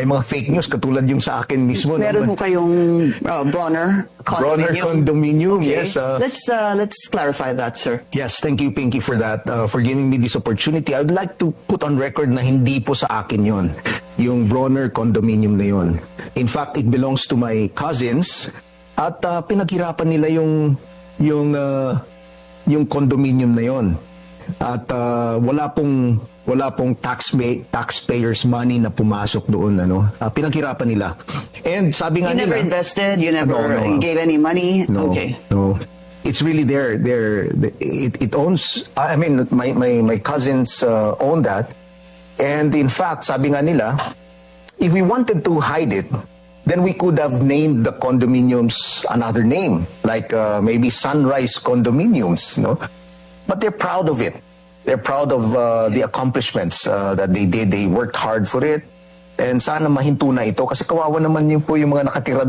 may mga fake news katulad yung sa akin mismo. Meron ho kayong uh, Bronner Bronner condominium, Okay. yes. uh, let's uh, let's clarify that, sir. Yes, thank you, Pinky, for that, uh, for giving me this opportunity. I would like to put on record na hindi po sa akin yon, yung Bronner condominium na yon. In fact, it belongs to my cousins at uh, pinaghirapan nila yung yung uh, yung condominium na yon. At uh, wala pong wala pong tax taxpayers money na pumasok doon ano. Uh, pinaghirapan nila. And sabi nga You never nila invested. You never No, no. gave any money. no, Okay. No. It's really there. There, it, it owns. I mean, my my my cousins uh, own that, and in fact, sabi nga nila, if we wanted to hide it, then we could have named the condominiums another name, like uh, maybe Sunrise Condominiums, no? But they're proud of it. They're proud of uh, the accomplishments uh, that they did. They worked hard for it. And sana mahinto na ito kasi kawawa naman yun po yung mga nakatira